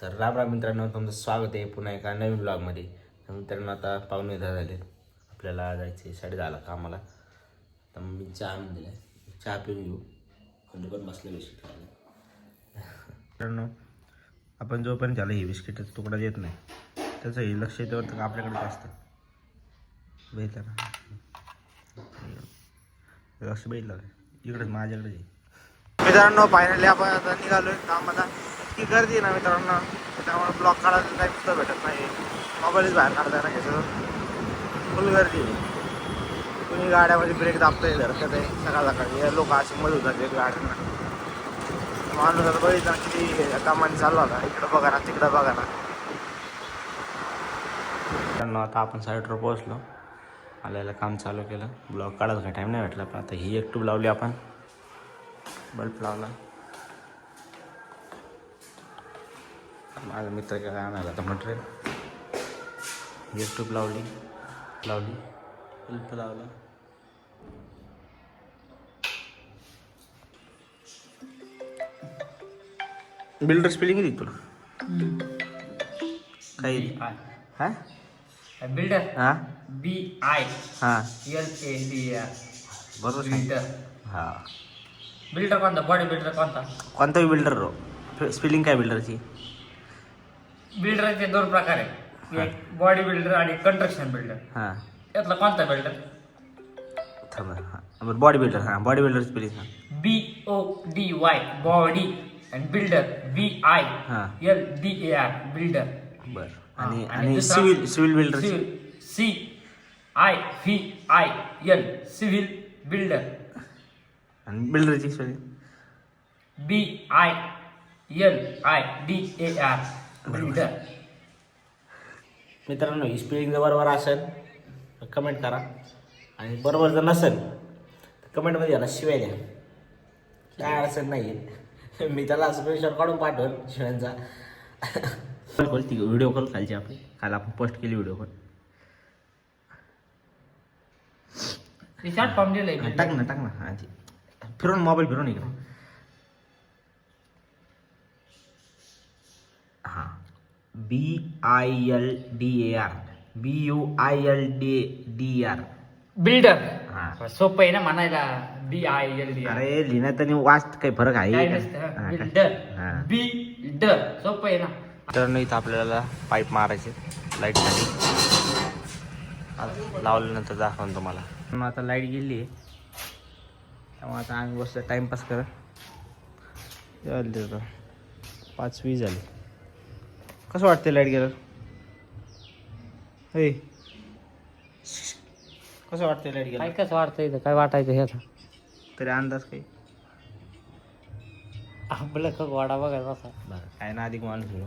तर राम राम मित्रांनो तुमचं स्वागत आहे पुन्हा एका नवीन ब्लॉगमध्ये तर मित्रांनो आता पाहुणे दहा झाले. आपल्याला जायचे साडे दहाला कामाला. तर मी चहा आणून दिला चहा पिऊन घेऊ. खंडू पण बसले बिस्किट मित्रांनो आपण जोपर्यंत झालं हे बिस्किटचा तुकडा देत नाही. त्याचं हे लक्ष येतं तर आपल्याकडेच असतं. बघितलं ना लक्ष बघितलं इकडे माझ्याकडे मित्रांनो फायनली आपण आता निघालो कामाला. इतकी गर्दी आहे ना मित्रांनो त्यामुळे ब्लॉक काढायला काही सुद्धा भेटत नाही. मोबाईलच बाहेर काढता ना घ्यायचं फुल गर्दी आहे. कुणी गाड्यामध्ये ब्रेक दाबतंय धरकत आहे सकाळ सकाळी लोक अशी मदत होतात गाड्यांना. माणूस आता बघितलं किती कामाने चालला होता. इकडं बघा ना तिकडं बघा ना. मित्रांनो आता आपण साईडवर पोहोचलो. आल्याला काम चालू केलं. ब्लॉक काढायला काय टाईम नाही भेटला. पण आता ही एक ट्यूब लावली आपण. बल्ब लावला. माझा मित्र काय आणायला. आता मटेरियल एक ट्यूब लावली लावली. बल्ब लावला. बिल्डर स्पेलिंग किती तुला. काही हा? बिल्डर हा? बी आय हा. एल ए डी आर बरोबर बिल्डर हा. बिल्डर कोणता? बॉडी बिल्डर कोणता? कोणताही बिल्डर रो स्पेलिंग काय बिल्डरची बिल्डरचे दोन प्रकार आहेत. एक बॉडी बिल्डर आणि कंस्ट्रक्शन बिल्डर हां. यातला कोणता बिल्डर थांबा हां. बॉडी बिल्डर हां. बॉडी बिल्डर स्पेलिंग सांग B O D Y body आणि बिल्डर बी आय हां. L D A R builder बरं. हा, आणि आणि दुसरा- civil civil builder C I V I L civil builder आणि बिल्डरची spelling B I L I D A R मित्रांनो ही स्पेलिंग जर बरोबर असेल तर कमेंट करा. आणि बरोबर जर नसेल तर कमेंटमध्ये याला शिवाय द्या. काय अडचण नाही आहे मी त्याला स्क्रीनशॉट काढून पाठवल शिवायचा. कॉल ती व्हिडिओ कॉल खालची आपली. काल आपण पोस्ट केली व्हिडिओ कॉल टाक ना टाक ना. हा फिरून मोबाईल फिरून इकडे. B I L D A R B U I L D D R builder हां. सोपं आहे ना म्हणायला बी आय एल डी अरे लिहिण्यात आणि वाचत काही फरक आहे. काय का? नसतं हा, काय? बिल्डर हा. बिल्डर सोपं आहे ना. मित्रांनो इथं आपल्याला पाईप मारायचे लाईटसाठी. आता लावल्यानंतर दाखवून तुम्हाला. मग आता लाइट गेली आहे. त्यामुळे आता आम्ही बसलो टाईमपास करत झाले आता. पाच वीस झाले. कसं वाटते लाइट गेलं हे. कसं वाटते लाइट काय गेलं कसं वाटतं इथं? काय वाटायचं हे आता? तरी अंदाज काही. आपलं का वाडा बघायचा असा बरं. काय ना अधिक माणूस घेऊ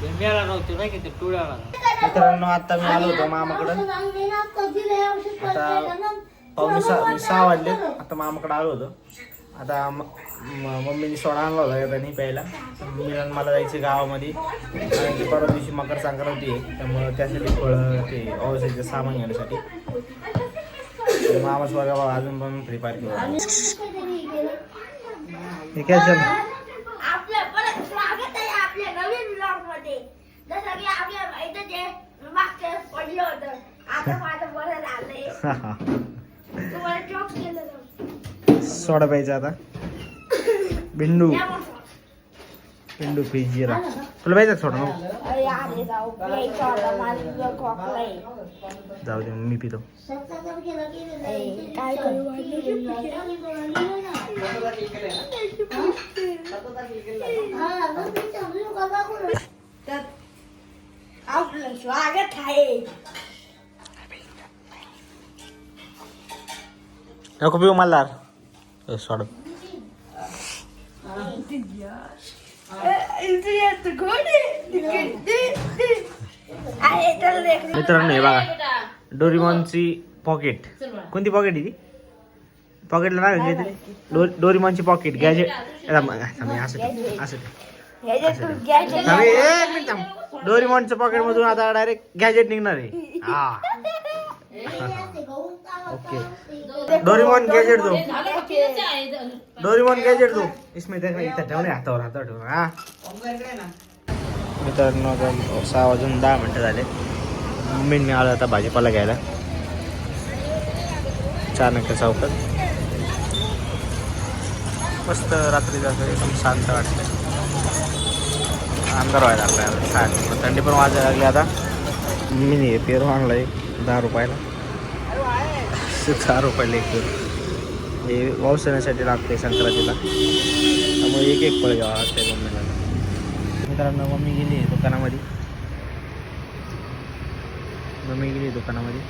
ते मेळा नव्हती नाही की ते टुळ्याला? मित्रांनो आता मी आलो होतो मामाकडं. आता पावणे सहा मी सहा वाजले. आता मामाकडे आलो होतो. आता मम्मीने सोडा आणला होता येतानी प्यायला. मम्मीला मला जायचं गावामध्ये. कारण की परवा दिवशी मकर संक्रांती आहे त्यामुळं त्यासाठी फळं ते औषधाचं सामान घेण्यासाठी. मामा बघा बाबा अजून पण फ्री फायर हे काय आहे आपल्या सोडा प्यायचा आता. बिंडू. बिंडू पी जिरा तुला का सोडा? जाऊ. दे मी पितो. आपलं स्वागत आहे. नको पिऊ मला देख मित्रांनो हे बघा डोरीमॉनची पॉकेट कोणती पॉकेट आहे ती पॉकेटला नाव? डो डोरीमॉनची पॉकेट गॅजेट असं असं. डोरीमॉनच्या पॉकेट मधून आता डायरेक्ट गॅजेट निघणार आहे हा ओके. डोरीमॉन गॅजेट दो. डोरीमॉन गॅजेट दो. इसमें देख इथं ठेवणे हातावर हातावर ठेवून हा. मित्रांनो सहा वाजून दहा मिनटं झाले. मम्मीने मी आलो आता भाजीपाला घ्यायला. चाणक्य चौकात. मस्त रात्री असं एकदम शांत वाटतं अंधार व्हायला लागला छान. थंडी पण वाजायला लागली आता. मी नाही पेरू आणला एक दहा रुपयाला. दहा रुपयाला एक किलो हे वावसण्यासाठी लागते संक्रांतीला. त्यामुळे एक एक फळ घ्यावं लागते मम्मीला. मित्रांनो मम्मी गेली आहे दुकानामध्ये. मम्मी गेली आहे दुकानामध्ये.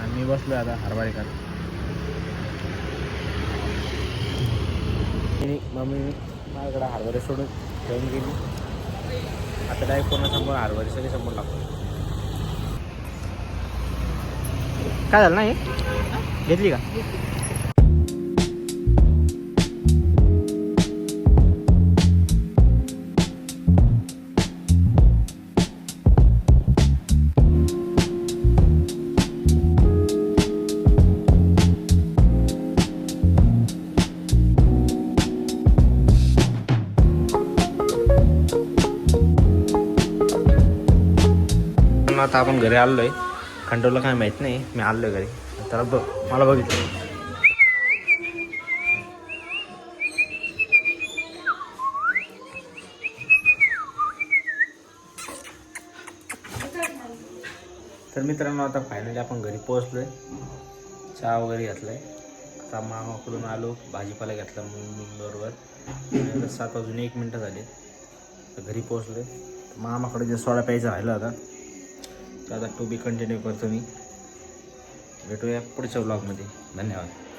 आणि मी बसलो आता हरभरे खात. मम्मी माझ्याकडे हरभरे सोडून ठेवून गेली. आता डायरेक्ट पूर्ण संपूर्ण हरभरे सगळे संपून लागतो काय झालं नाही? घेतली का? आता आपण घरी आलोय. खंडोला काय माहीत नाही. मी आलोय घरी. त्याला बघ मला बघितलं. तर मित्रांनो आता फायनली आपण घरी पोहोचलोय. चहा वगैरे घेतलाय. आता मामाकडून आलो भाजीपाला घेतला बरोबर सात वाजून एक मिनटं झाली. तर घरी पोहोचलोय. मामाकडे जे सोडा प्यायचा राहिला होता तर आता टू बी कंटिन्यू करतो मी. भेटूया पुढच्या ब्लॉगमध्ये धन्यवाद.